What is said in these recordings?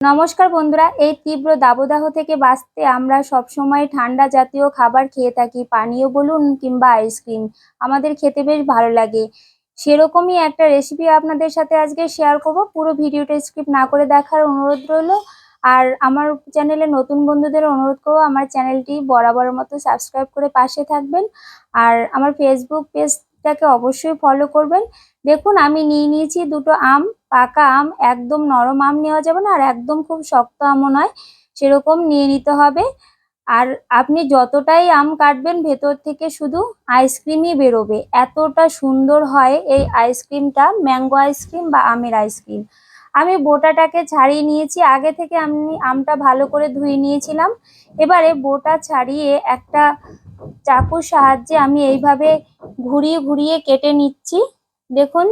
নমস্কার বন্ধুরা, এই তীব্র দাবদাহ থেকে বাঁচতে আমরা সবসময় ঠান্ডা জাতীয় খাবার খেয়ে থাকি, পানীয় বলুন কিংবা আইসক্রিম আমাদের খেতে বেশ ভালো লাগে। সেরকমই একটা রেসিপি আপনাদের সাথে আজকে শেয়ার করব। পুরো ভিডিওটা স্কিপ না করে দেখার অনুরোধ রইল। আর আমার চ্যানেলে নতুন বন্ধুদের অনুরোধ করব, আমার চ্যানেলটি বরাবরের মতো সাবস্ক্রাইব করে পাশে থাকবেন। আর আমার ফেসবুক পেজটাকে অবশ্যই ফলো করবেন। দেখুন, আমি নিয়ে নিয়েছি দুটো আম, পাকা আম, একদম নরম আম নেওয়া যাবে না আর একদম খুব শক্ত আমও নয়, সেরকম নিয়ে নিতে হবে। আর আপনি যতটাই আম কাটবেন, ভেতর থেকে শুধু আইসক্রিমই বেরোবে। এতটা সুন্দর হয় এই আইসক্রিমটা ম্যাঙ্গো আইসক্রিম বা আমের আইসক্রিম আমি বোটাটাকে ছাড়িয়ে নিয়েছি, আগে থেকে আমি আমটা ভালো করে ধুয়ে নিয়েছিলাম। এবারে বোটা ছাড়িয়ে একটা চাকুর সাহায্যে আমি এইভাবে ঘুরিয়ে ঘুরিয়ে কেটে নিচ্ছি। দেখুন,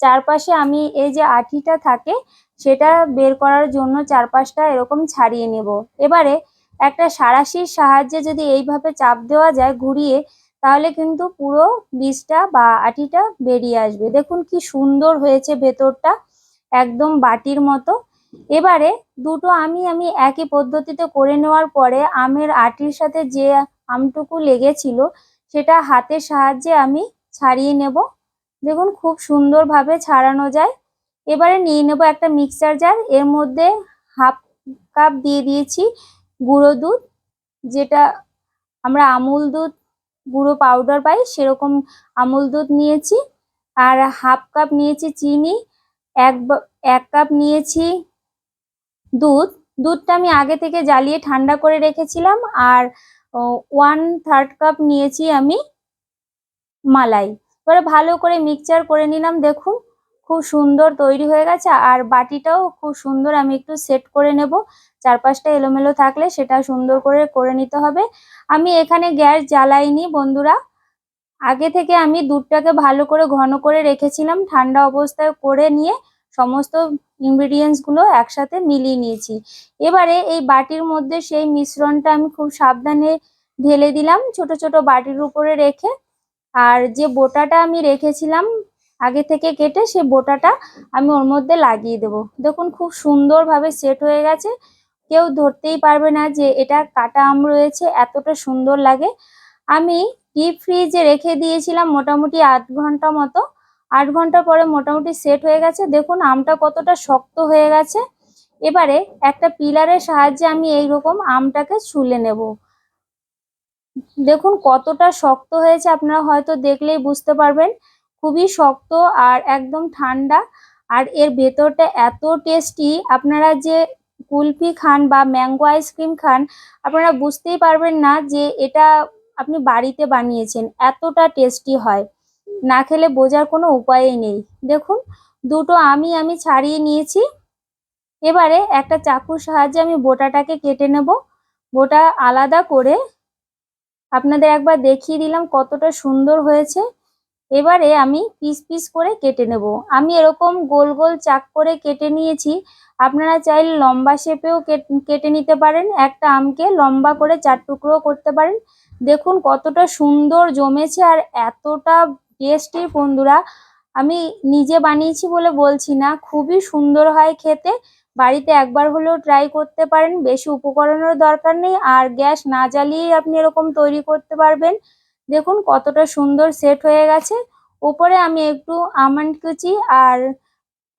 চারপাশে আমি এই যে আঠিটা থাকে, সেটা বের করার জন্য চারপাশটা এরকম ছাড়িয়ে নেব। এবারে একটা সাঁড়াশির সাহায্যে যদি এইভাবে চাপ দেওয়া যায় ঘুরিয়ে, তাহলে কিন্তু পুরো বীজটা বা আটিটা বেরিয়ে আসবে। দেখুন কি সুন্দর হয়েছে ভেতরটা, একদম বাটির মতো। এবারে দুটো আমি আমি একই পদ্ধতিতে করে নেওয়ার পরে আমের আটির সাথে যে আমটুকু লেগেছিল, সেটা হাতের সাহায্যে আমি ছাড়িয়ে নেব। দেখুন, খুব সুন্দরভাবে ছাড়ানো যায়। এবারে নিয়ে নেব একটা মিক্সার জার এর মধ্যে হাফ কাপ দিয়ে দিয়েছি গুঁড়ো দুধ, যেটা আমরা আমুল দুধ, গুঁড়ো পাউডার পাই, সেরকম আমুল দুধ নিয়েছি। আর হাফ কাপ নিয়েছি চিনি, এক এক কাপ নিয়েছি দুধ। দুধটা আমি আগে থেকে জ্বালিয়ে ঠান্ডা করে রেখেছিলাম, আর ওয়ান থার্ড কাপ নিয়েছি আমি মালাই। এবারে ভালো করে মিক্সচার করে নিলাম, দেখুন। খুব সুন্দর তৈরি হয়ে গেছে, আর বাটিটাও খুব সুন্দর, আমি একটু সেট করে নেব। চারপাশটা এলোমেলো থাকলে সেটা সুন্দর করে করে নিতে হবে। আমি এখানে গ্যাস জ্বালাইনি বন্ধুরা। আগে থেকে আমি দুধটাকে ভালো করে ঘন করে রেখেছিলাম, ঠান্ডা অবস্থায় করে নিয়ে সমস্ত ইনগ্রিডিয়েন্টসগুলো একসাথে মিলিয়ে নিয়েছি। এবারে এই বাটির মধ্যে সেই মিশ্রণটা আমি খুব সাবধানে ঢেলে দিলাম ছোট ছোট বাটির উপরে রেখে। আর যে বোটাটা আমি রেখেছিলাম আগে থেকে কেটে সে বোটাটা আমি ওর মধ্যে লাগিয়ে দেব। দেখুন খুব সুন্দরভাবে সেট হয়ে গেছে। কেউ ধরতেই পারবে না যে এটা কাটা আম রয়েছে, এতটা সুন্দর লাগে। আমি ডিপ ফ্রিজে রেখে দিয়েছিলাম মোটামুটি আধ ঘণ্টা মতো। আট ঘণ্টা পরে মোটামুটি সেট হয়ে গেছে। দেখুন, আমটা কতটা শক্ত হয়ে গেছে। এবারে একটা পিলারের সাহায্যে আমি এই রকম আমটাকে ছুলে নেব। দেখুন, কতটা শক্ত হয়েছে, আপনারা হয়তো দেখলেই বুঝতে পারবেন। খুবই শক্ত আর একদম ঠান্ডা। আর এর ভেতরটা এত টেস্টি আপনারা যে কুলফি খান বা ম্যাঙ্গো আইসক্রিম খান, আপনারা বুঝতেই পারবেন না যে এটা আপনি বাড়িতে বানিয়েছেন। এতটা টেস্টি হয়। না খেলে বোঝার কোনো উপায়ই নেই। দেখুন, দুটো আমি আমি ছাড়িয়ে নিয়েছি। এবারে একটা চাকুর সাহায্যে আমি বোটাটাকে কেটে নেব। বোটা আলাদা করে আপনাদের একবার দেখিয়ে দিলাম কতটা সুন্দর হয়েছে। এবারে আমি পিস পিস করে কেটে নেব। আমি এরকম গোল গোল চাক করে কেটে নিয়েছি। আপনারা চাইলে লম্বা শেপেও কেটে নিতে পারেন। একটা আমকে লম্বা করে চার টুকরো করতে পারেন। দেখুন কতটা সুন্দর জমেছে আর এতটা টেস্টি বন্ধুরা, আমি নিজে বানিয়েছি বলে বলছি না। খুবই সুন্দর হয় খেতে। বাড়িতে একবার হলেও ট্রাই করতে পারেন। বেশি উপকরণের দরকার নেই। আর গ্যাস না জ্বালিয়েই আপনি এরকম তৈরি করতে পারবেন। দেখুন কতটা সুন্দর সেট হয়ে গেছে। উপরে আমি একটু আমন্ড কুচি আর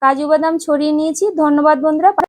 কাজু বাদাম ছড়িয়ে নিয়েছি। ধন্যবাদ বন্ধুরা।